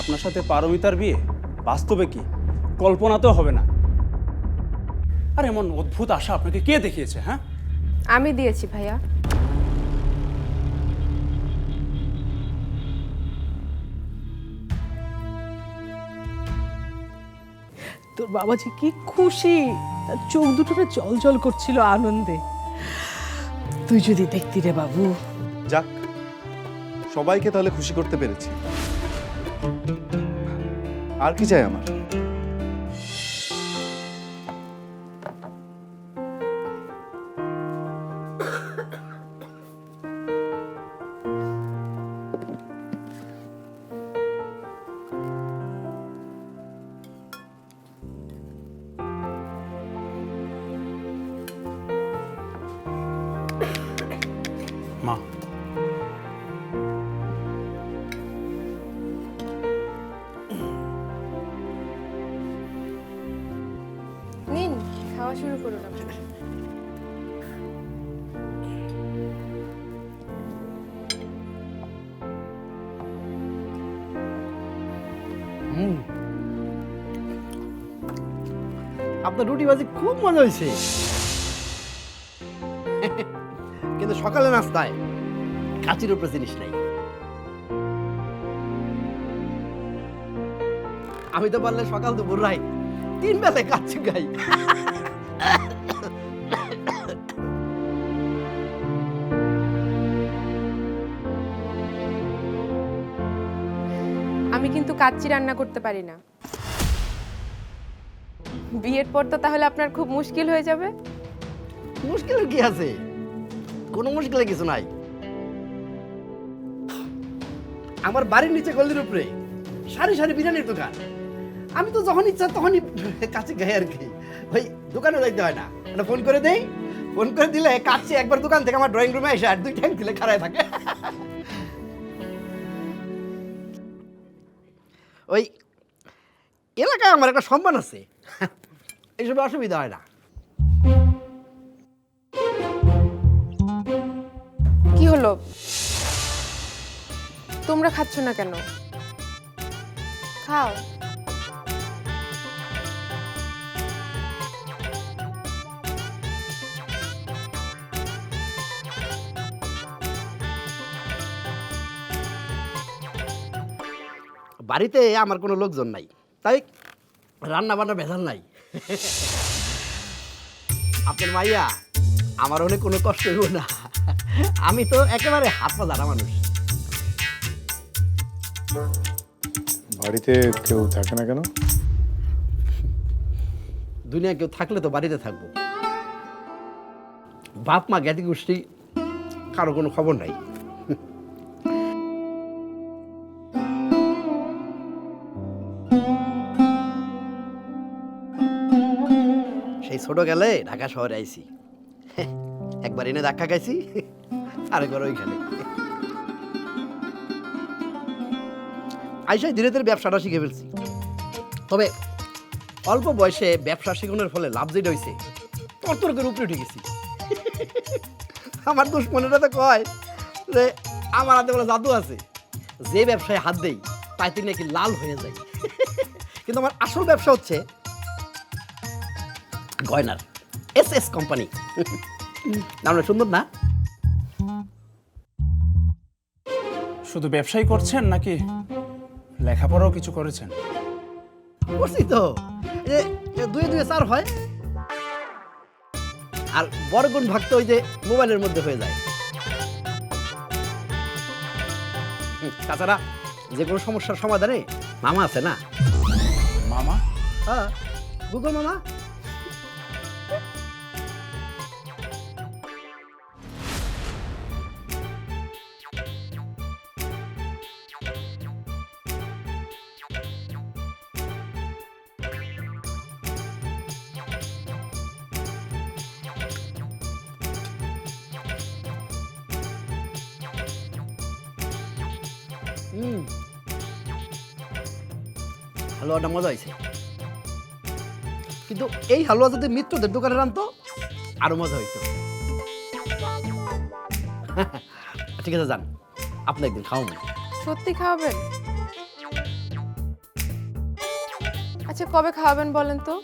আপনার সাথে পারমিতার বিয়ে? বাস্তবে কি? কল্পনাতেও হবে না। আর এমন অদ্ভুত আশা আপনাকে কে দেখিয়েছে হ্যাঁ? আমি দিয়েছি ভাইয়া। তোর বাবা যে কি খুশি। তার চোখ দুটোতে জল জল করছিল আনন্দে। তুই যদি দেখতি রে বাবু। যাক সবাইকে তাহলে খুশি করতে পেরেছি। আর কি চাই আমার? খাওয়া শুরু করুন আপনি আপনার রুটি বাজি খুব মজা হয়েছে। কিন্তু সকালে নাস্তায় কাচির উপরে জিনিস নাই। আমি তো পারলে সকাল দুপুর রাই তিন বেলায় কাচ্ছি গাই আমি কিন্তু কাচ্চি রান্না করতে পারি না। বিয়ের পর তো তাহলে আপনার খুব মুশকিল হয়ে যাবে। মুশকিল কি আছে? কোনো মুশকিলের কিছু নাই। আমার বাড়ির নিচে গলির উপরে সারি সারি বিরিয়ানির দোকান। আমি তো যখন ইচ্ছা তখনই কাছে গাই আর কি। ওই দোকানে যাইতে হয় না। একটা ফোন করে দেই। ফোন করে দিলে কাছে একবার দোকান থেকে আমার ড্রয়িং রুমে এসে আর দুই ট্যাঙ্ক দিলে খারাপ থাকে। ওই এলাকায় আমার একটা সম্মান আছে। এইসব অসুবিধা হয় না। কি হলো? তোমরা খাচ্ছ না কেন? খাও। বাড়িতে আমার কোনো লোকজন নাই। তাই রান্না বান্না ভেজাল নাই। আপনার মাইয়া আমার অনেক কোনো কষ্ট হইব না। আমি তো একেবারে হাত পা জানা মানুষ। বাড়িতে কেউ থাকে না কেন? দুনিয়া কেউ থাকলে তো বাড়িতে থাকব। বাপ মা জ্ঞাতি গোষ্ঠী কারও কোনো খবর নাই। সেই ছোট গেলে ঢাকা শহরে আইছি। একবার এনে ধাক্কা খাইছি আরেকবার ওইখানে। আইসাই ধীরে ধীরে ব্যবসাটা শিখে ফেলছি। তবে অল্প বয়সে ব্যবসা শেখানোর ফলে লাভ যেটা হয়েছে তরতর করে উপরে উঠে গেছি। আমার দুশ্মনেরা তো কয় যে, আমার হাতে বলে জাদু আছে। যে ব্যবসায় হাত দেই, তাই তিনি নাকি লাল হয়ে যায় কিন্তু আমার আসল ব্যবসা হচ্ছে গয়নার এস এস কোম্পানি। নামটা সুন্দর না? শুধু ব্যবসাই করছেন নাকি লেখাপড়াও কিছু করেছেন? করছি তো। দুয়ে দুয়ে চার হয়। আর বড় গুণ ভাগ তো ওই যে মোবাইলের মধ্যে হয়ে যায়। তাছাড়া যে কোনো সমস্যার সমাধানে মামা আছে না? হ্যাঁ গুগল মামা হুম হালুয়াটা মজা হয়েছে কিন্তু এই হালুয়া যদি মিত্রদের দোকানে আনতো আরও মজা হইতো। ঠিক আছে যান। আপনি একদিন খাওয়ান। সত্যি খাওয়াবেন? আচ্ছা কবে খাওয়াবেন বলেন তো?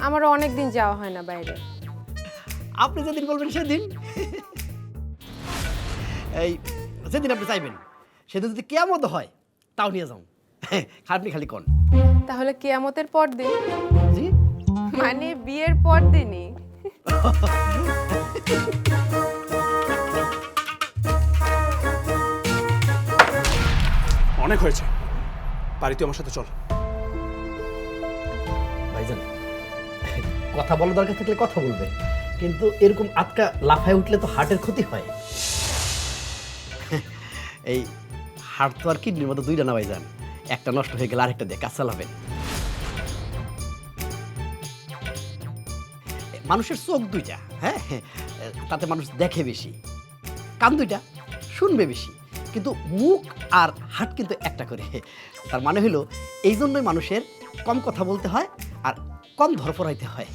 আমারও অনেক দিন যাওয়া হয় না বাইরে। আপনি যেদিন বলবেন সেদিন। এই যেদিন আপনি চাইবেন সেদিন যদি কেয়ামত হয় তাও নিয়ে যাও। আপনি খালি কন তাহলে কেয়ামতের পর দিন জি? মানে বিয়ের পর দিনই অনেক হয়েছে। বাড়িতে আমার সাথে চল। ভাইজান কথা বলার দরকার থাকলে কথা বলবে। কিন্তু এরকম আটকা লাফায় উঠলে তো হার্টের ক্ষতি হয়। এই হার্ট তো আর কিডনির মতো দুইটা না ভাইজান। একটা নষ্ট হয়ে গেলে আরেকটা দিয়ে কাজ চালাবেন। মানুষের চোখ দুইটা হ্যাঁ? তাতে মানুষ দেখে বেশি, কান দুইটা, শুনবে বেশি। কিন্তু মুখ আর হাট কিন্তু একটা করে। তার মানে হলো এই জন্যই মানুষের কম কথা বলতে হয় আর কম ধরফরাইতে হয়।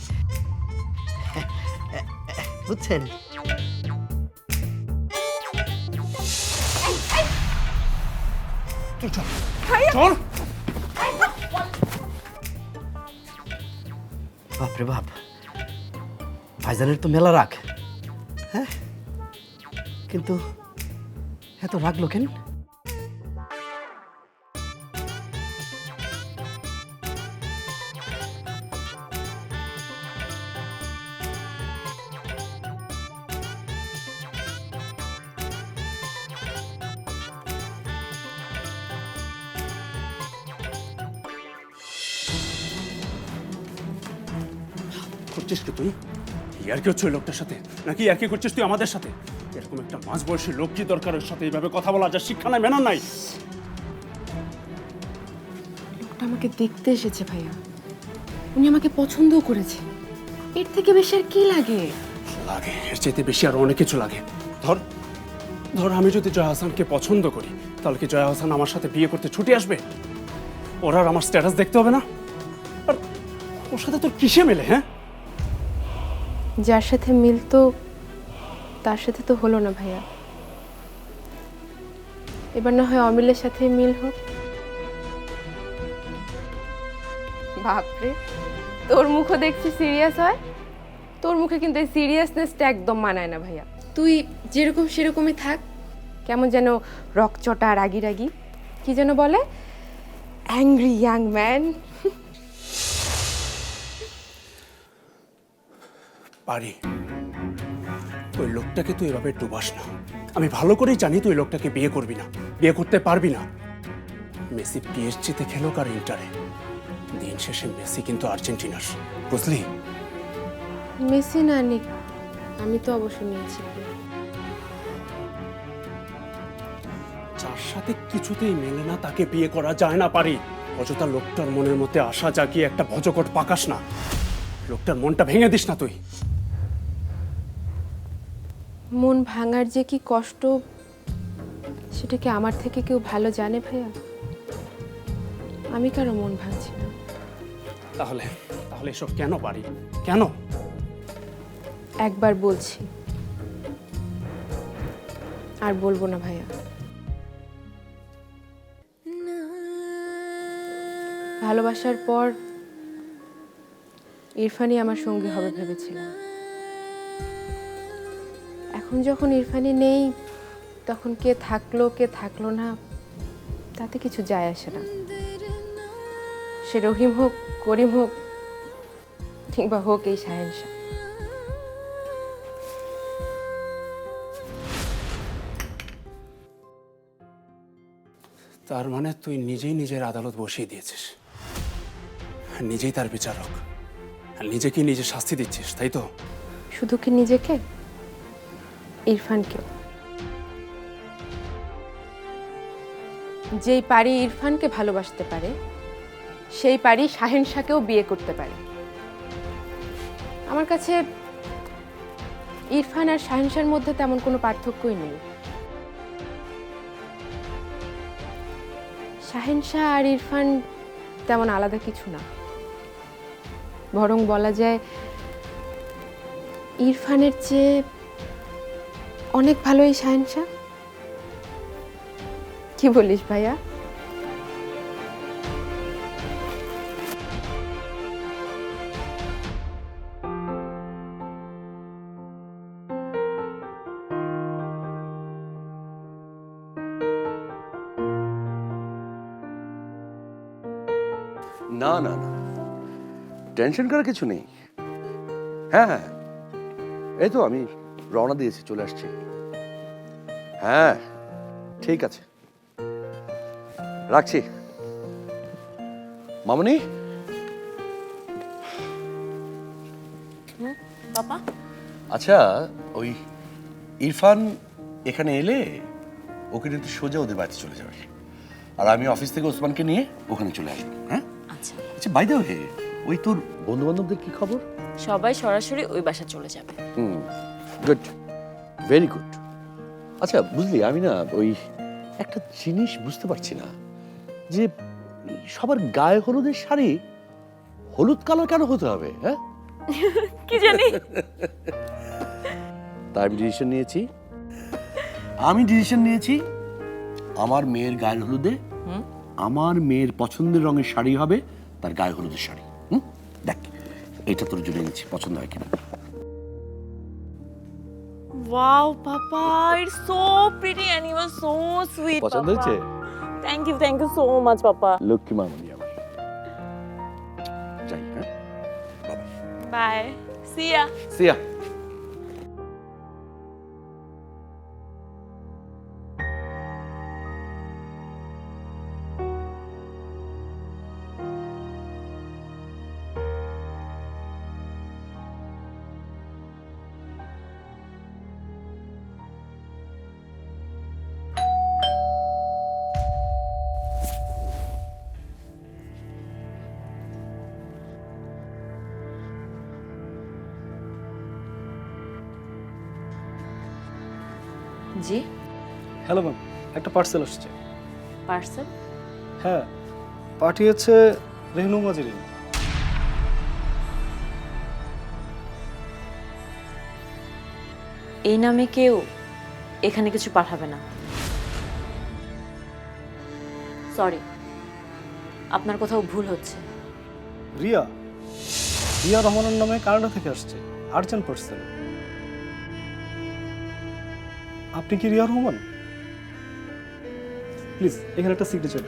বুঝছেন? চল। চল চল। বাপরে বাপ। ভাইজানের তো মেলা রাগ। হ্যাঁ? কিন্তু এত রাগলো কেন করছিস কি তুই? কি হচ্ছে ওই লোকটার সাথে? নাকি ইয়ার কি করছিস তুই আমাদের সাথে? এরকম একটা মাঝ বয়সী লোক কি দরকার ওর সাথে? এইভাবে কথা বলা যা শিক্ষা নাই মেনা নাই। লোকটা আমাকে দেখতে এসেছে ভাইয়া। উনি আমাকে পছন্দও করেছে। এর থেকে বেশি আর কি লাগে? লাগে। এর চাইতে বেশি আরও অনেক কিছু লাগে। ধর ধর আমি যদি জয়া হাসানকে পছন্দ করি তাহলে কি জয়া হাসান আমার সাথে বিয়ে করতে ছুটে আসবে? ওর আর আমার স্ট্যাটাস দেখতে হবে না? আর ওর সাথে তোর কিসে মেলে হ্যাঁ? যার সাথে মিলতো তার সাথে তো হলো না ভাইয়া। এবার না হয় অমিলের সাথে মিল হোক। বাপরে তোর মুখও দেখছি সিরিয়াস হয়। তোর মুখে কিন্তু এই সিরিয়াসনেসটা একদম মানায় না ভাইয়া। তুই যেরকম সেরকমই থাক। কেমন যেন রকচটা রাগি রাগি কি যেন বলে? অ্যাংরি ইয়াং ম্যান পারি। ওই লোকটাকে তুই এভাবে ডুবাস না। আমি ভালো করেই জানি তুই লোকটাকে বিয়ে করবি না বিয়ে করতে পারবি না। মেসি পিএসজিতে খেলোক আর ইন্টারে। দিন শেষে মেসি কিন্তু আর্জেন্টিনার বুঝলি? মেসি না নিক। আমি তো অবশ্য নিয়েছি। যার সাথে কিছুতেই মেলে না তাকে বিয়ে করা যায় না পারি। অযথা লোকটার মনের মধ্যে আশা জাগিয়ে একটা ভজকট পাকাস না। লোকটার মনটা ভেঙে দিস না তুই। মন ভাঙার যে কি কষ্ট সেটা কি আমার থেকে কেউ ভালো জানে ভাইয়া? আমি কারও মন ভাঙছি না। তাহলে তাহলে এসব কেন পারি কেন? একবার বলছি। আর বলব না ভাইয়া। ভালোবাসার পর ইরফানই আমার সঙ্গী হবে ভেবেছিলাম। এখন যখন ইরফানি নেই তখন কে থাকল কে থাকল না তাতে কিছু যায় আসে না। সে রহিম হোক করিম হোক কিংবা হোক এই সাহেন্সা তার মানে তুই নিজেই নিজের আদালত বসিয়ে দিয়েছিস। নিজেই তার বিচারক। আর নিজেকে নিজে শাস্তি দিচ্ছিস তাই তো? শুধু কি নিজেকে? ইরফানকেও। যেই পারি ইরফানকে ভালোবাসতে পারে, সেই পারি শাহেন শাহকেও বিয়ে করতে পারে। আমার কাছে ইরফান আর শাহেন শাহর মধ্যে তেমন কোনো পার্থক্যই নেই। শাহেন শাহ আর ইরফান তেমন আলাদা কিছু না। বরং বলা যায়, ইরফানের চেয়ে অনেক ভালো এই শাহেনশা কি বলিস ভাইয়া? না না না। টেনশন করার কিছু নেই। হ্যাঁ হ্যাঁ। এই তো, আমি রওনা দিয়েছি চলে আসছি। হ্যাঁ ঠিক আছে। রাখছি। মামনি? বাবা? আচ্ছা ওই ইরফান এখানে এলে ওকে কিন্তু সোজা ওদের বাড়িতে চলে যাবে। আর আমি অফিস থেকে ওসমানকে নিয়ে ওখানে চলে আসব হ্যাঁ? আচ্ছা। আচ্ছা বাই দ্য ওয়ে ওই তোর বন্ধু বান্ধবদের কি খবর? সবাই সরাসরি ওই বাসা চলে যাবে। হুম। গুড ভেরি গুড আচ্ছা বুঝলি আমি না ওই একটা জিনিস বুঝতে পারছি না যে সবার গায়ে হলুদের শাড়ি হলুদ কালার কেন হতে হবে হ্যাঁ? কি জানি। তাই আমি ডিসিশন নিয়েছি। আমি ডিসিশন নিয়েছি আমার মেয়ের গায়ের হলুদে আমার মেয়ের পছন্দের রঙের শাড়ি হবে তার গায়ে হলুদের শাড়ি হুম? দেখ এটা তোর জন্য এনেছি পছন্দ হয় কিনা। Wow papa it's so pretty and you are so sweet পছন্দ হয়েছে thank you thank you so much papa Lakshmi মামনি আমার যাই হ্যাঁ bye see ya Siya ji. Hello ma'am একটা পার্সেল আসছে। পার্সেল হ্যাঁ পাঠিয়েছে রেহনু মাজিরিন। এই নামে কেউ এখানে কিছু পাঠাবে না। সরি আপনার কোথাও ভুল হচ্ছে। রিয়া রিয়া রহমানের নামে কানাডা থেকে আসছে। আর্জেন্ট পার্সেল আপনি কি রিয়া রহমান প্লিজ এখানে একটা সিগনেচার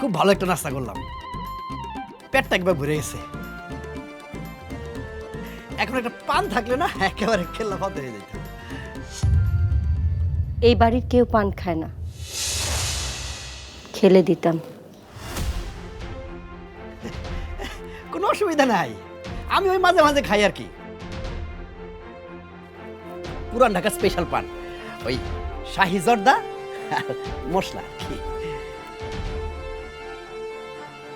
খুব ভালো একটা নাস্তা করলাম। পেটটা একবার ঘুরে গেছে। এখন একটা পান থাকলে না একেবারে খেলা পাতে হয়ে যেত। এই বাড়ির কেউ পান খায় না। খেলে দিতাম। কোনো অসুবিধা নাই। আমি ওই মাঝে মাঝে খাই আর কি। পুরান ঢাকা স্পেশাল পান। ওই শাহি জর্দা? মশলা।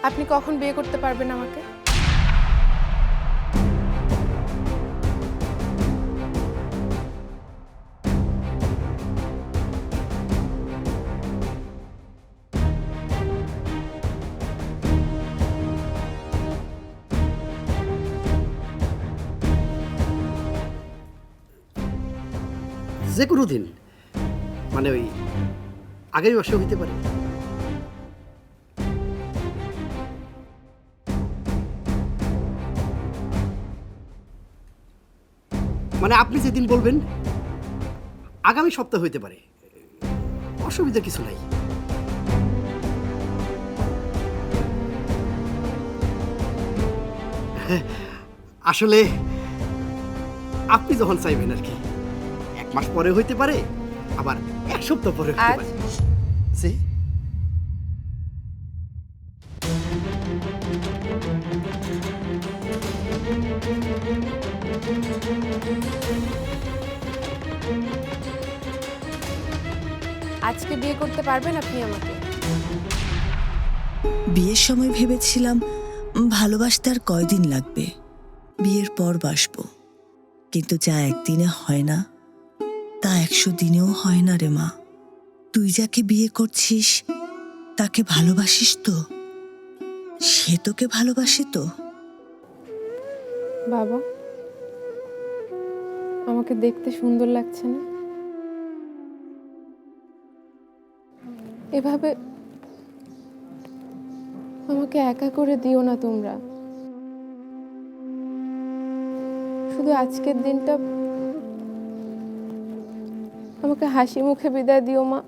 আপনি কখন বিয়ে করতে পারবেন আমাকে? যে কোনো দিন মানে ওই আগের মাসে হইতে পারে। মানে আপনি যেদিন বলবেন, আগামী সপ্তাহ হইতে পারে। অসুবিধা কিছু নাই। আসলে আপনি যখন চাইবেন আর কি। মাস পরে হইতে পারে আবার এক সপ্তাহ পরে হইতে আজ? পারে জি? আজকে বিয়ে করতে পারবেন আপনি আমাকে? বিয়ের সময় ভেবেছিলাম ভালোবাসতে আর কয়দিন লাগবে। বিয়ের পর বাসবো। কিন্তু যা একদিনে হয় না। তা একশো দিনেও হয় না রে মা। তুই যাকে বিয়ে করছিস, তাকে ভালোবাসিস তো? সে তোকে ভালোবাসে তো? বাবা, আমাকে দেখতে সুন্দর লাগছে না? এভাবে আমাকে একা করে দিও না তোমরা। শুধু আজকের দিনটা আমাকে হাসি মুখে বিদায় দিও মা।